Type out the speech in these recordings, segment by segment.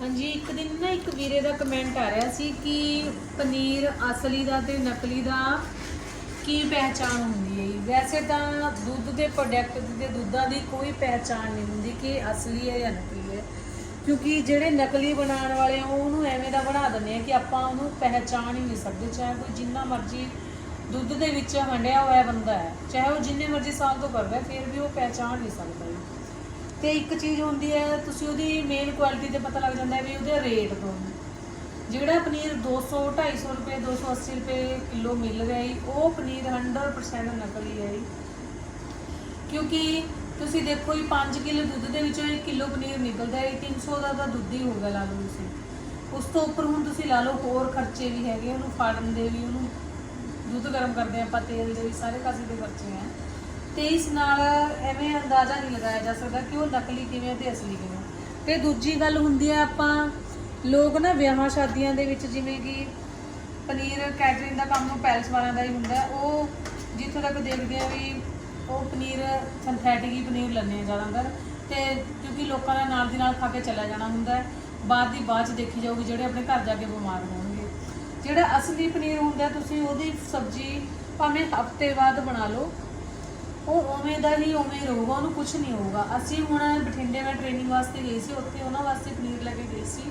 ਹਾਂਜੀ ਇੱਕ ਦਿਨ ਨਾ ਇੱਕ ਵੀਰੇ ਦਾ ਕਮੈਂਟ ਆ ਰਿਹਾ ਸੀ ਕਿ ਪਨੀਰ ਅਸਲੀ ਦਾ ਤੇ ਨਕਲੀ ਦਾ ਕੀ ਪਹਿਚਾਣ ਹੁੰਦੀ ਹੈ ਜੀ? ਵੈਸੇ ਤਾਂ ਦੁੱਧ ਦੇ ਪ੍ਰੋਡਕਟ ਦੇ ਦੁੱਧਾਂ ਦੀ ਕੋਈ ਪਹਿਚਾਣ ਨਹੀਂ ਹੁੰਦੀ ਕਿ ਅਸਲੀ ਹੈ ਜਾਂ ਨਕਲੀ ਹੈ। ਕਿਉਂਕਿ ਜਿਹੜੇ ਨਕਲੀ ਬਣਾਉਣ ਵਾਲੇ ਆ ਉਹਨੂੰ ਐਵੇਂ ਦਾ ਬਣਾ ਦਿੰਦੇ ਆ ਕਿ ਆਪਾਂ ਉਹਨੂੰ ਪਹਿਚਾਣ ਹੀ ਨਹੀਂ ਸਕਦੇ। ਚਾਹੇ ਕੋਈ ਜਿੰਨਾ ਮਰਜ਼ੀ ਦੁੱਧ ਦੇ ਵਿੱਚ ਹੰਡਿਆ ਹੋਇਆ ਬੰਦਾ ਹੈ ਚਾਹੇ ਉਹ ਜਿੰਨੇ ਮਰਜ਼ੀ ਸਾਲ ਤੋਂ ਕਰਦਾ ਹੈ, ਫਿਰ ਵੀ ਉਹ ਪਹਿਚਾਣ ਨਹੀਂ ਸਕਦਾ ਜੀ। ਤੇ ਇੱਕ ਚੀਜ਼ ਹੁੰਦੀ ਹੈ, ਤੁਸੀਂ ਉਹਦੀ ਮੇਨ ਕੁਆਲਿਟੀ ਤੇ ਪਤਾ ਲੱਗ ਜਾਂਦਾ ਹੈ ਵੀ ਉਹਦੇ ਰੇਟ ਤੋਂ। ਜਿਹੜਾ ਪਨੀਰ 200 250 ਰੁਪਏ 280 ਰੁਪਏ ਕਿਲੋ ਮਿਲ ਰਿਹਾ ਹੈ ਉਹ ਪਨੀਰ 100% ਨਕਲੀ ਹੈ ਜੀ। ਕਿਉਂਕਿ ਤੁਸੀਂ ਦੇਖੋ ਜੀ 5 ਕਿਲੋ ਦੁੱਧ ਦੇ ਵਿੱਚੋਂ 1 ਕਿਲੋ ਪਨੀਰ ਨਿਕਲਦਾ ਹੈ 300 ਦਾ ਤਾਂ ਦੁੱਧ ਹੀ ਹੋਗਾ ਲਾ ਲਓ ਤੁਸੀਂ। ਉਸ ਤੋਂ ਉੱਪਰ ਹੁਣ ਤੁਸੀਂ ਲਾ ਲਓ ਹੋਰ ਖਰਚੇ ਵੀ ਹੈਗੇ ਉਹਨੂੰ ਫਾੜਨ ਦੇ ਵੀ, ਉਹਨੂੰ ਦੁੱਧ ਗਰਮ ਕਰਦੇ ਆਪਾਂ ਤੇਲ ਦੇ ਵੀ, ਸਾਰੇ ਕਾਸੇ ਦੇ ਖਰਚੇ ਆ। ਤੇ ਇਸ ਨਾਲ ਐਵੇਂ ਅੰਦਾਜ਼ਾ ਨਹੀਂ ਲਗਾਇਆ ਜਾ ਸਕਦਾ ਕਿ ਉਹ ਨਕਲੀ ਕਿਵੇਂ ਤੇ ਅਸਲੀ ਕਿਵੇਂ ਤੇ ਦੂਜੀ ਗੱਲ ਹੁੰਦੀ ਹੈ ਆਪਾਂ, ਲੋਕ ਨਾ ਵਿਆਹਾਂ ਸ਼ਾਦੀਆਂ ਦੇ ਵਿੱਚ ਜਿਵੇਂ ਕਿ ਪਨੀਰ ਕੈਟਰਿੰਗ ਦਾ ਕੰਮ ਪੈਲਸ ਵਾਲਿਆਂ ਦਾ ਹੀ ਹੁੰਦਾ, ਉਹ ਜਿੱਥੋਂ ਤੱਕ ਦੇਖਦੇ ਆ ਵੀ ਉਹ ਪਨੀਰ ਸਿੰਥੈਟਿਕ ਹੀ ਪਨੀਰ ਲੈਂਦੇ ਆ ਜ਼ਿਆਦਾਤਰ। ਤੇ ਕਿਉਂਕਿ ਲੋਕਾਂ ਦਾ ਨਾਲ ਦੀ ਨਾਲ ਖਾ ਕੇ ਚਲਾ ਜਾਣਾ ਹੁੰਦਾ ਹੈ ਬਾਅਦ ਦੀ ਬਾਅਦ ਚ ਦੇਖੀ ਜਾਊਗੀ ਜਿਹੜੇ ਆਪਣੇ ਘਰ ਜਾ ਕੇ ਬਿਮਾਰ ਹੋਣਗੇ। ਜਿਹੜਾ ਅਸਲੀ ਪਨੀਰ ਹੁੰਦਾ ਤੁਸੀਂ ਉਹਦੀ ਸਬਜ਼ੀ ਭਾਵੇਂ ਹਫ਼ਤੇ ਬਾਅਦ ਬਣਾ ਲਓ ਉਹ ਉਵੇਂ ਦਾ ਹੀ ਉਵੇਂ ਹੀ ਰਹੂਗਾ, ਉਹਨੂੰ ਕੁਝ ਨਹੀਂ ਹੋਊਗਾ। ਅਸੀਂ ਹੁਣ ਬਠਿੰਡੇ ਮੈਂ ਟ੍ਰੇਨਿੰਗ ਵਾਸਤੇ ਗਈ ਸੀ, ਉੱਥੇ ਉਹਨਾਂ ਵਾਸਤੇ ਪਨੀਰ ਲੈ ਕੇ ਗਈ ਸੀ।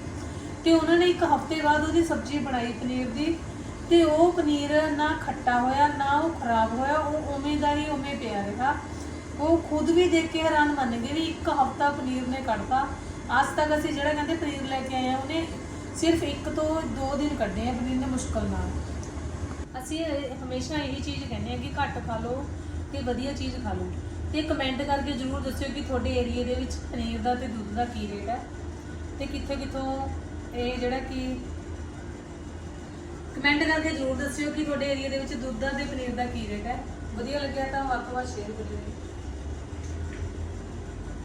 ਤੇ ਉਹਨਾਂ ਨੇ ਇੱਕ ਹਫ਼ਤੇ ਬਾਅਦ ਉਹਦੀ ਸਬਜ਼ੀ ਬਣਾਈ ਪਨੀਰ ਦੀ। ਤੇ ਉਹ ਪਨੀਰ ਨਾ ਖੱਟਾ ਹੋਇਆ, ਨਾ ਉਹ ਖਰਾਬ ਹੋਇਆ, ਉਹ ਉਵੇਂ ਦਾ ਹੀ ਉਵੇਂ ਪਿਆ ਰਿਹਾ। ਉਹ ਖੁਦ ਵੀ ਦੇਖ ਕੇ ਹੈਰਾਨ ਮੰਨ ਗਏ ਵੀ ਇੱਕ ਹਫਤਾ ਪਨੀਰ ਨੇ ਕੱਢਤਾ। ਅੱਜ ਤੱਕ ਅਸੀਂ ਜਿਹੜਾ ਕਹਿੰਦੇ ਪਨੀਰ ਲੈ ਕੇ ਆਏ ਆ, ਉਹਨੇ ਸਿਰਫ ਇੱਕ ਤੋਂ ਦੋ ਦਿਨ ਕੱਢੇ ਆ ਪਨੀਰ ਨੇ ਮੁਸ਼ਕਲ ਨਾਲ। ਅਸੀਂ ਹਮੇਸ਼ਾ ਇਹੀ ਚੀਜ਼ ਕਹਿੰਦੇ ਆ ਕਿ ਘੱਟ ਖਾ ਲਓ। ਤੇ ਵਧੀਆ ਚੀਜ਼ ਖਾ ਲਓ। ਤੇ ਕਮੈਂਟ ਕਰਕੇ ਜਰੂਰ ਦੱਸਿਓ ਕਿ ਤੁਹਾਡੇ ਏਰੀਆ ਦੇ ਵਿੱਚ ਪਨੀਰ ਦਾ ਤੇ ਦੁੱਧ ਦਾ ਕੀ ਰੇਟ ਹੈ। ਤੇ ਕਿੱਥੇ ਕਿੱਥੋਂ ਇਹ ਜਿਹੜਾ ਕਿ ਕਮੈਂਟ ਕਰਕੇ ਜਰੂਰ ਦੱਸਿਓ ਕਿ ਤੁਹਾਡੇ ਏਰੀਆ ਦੇ ਵਿੱਚ ਦੁੱਧ ਦਾ ਤੇ ਪਨੀਰ ਦਾ ਕੀ ਰੇਟ ਹੈ। ਵਧੀਆ ਲੱਗਿਆ ਤਾਂ ਵੱਧ ਤੋਂ ਵੱਧ ਸ਼ੇਅਰ ਕਰਿਓ।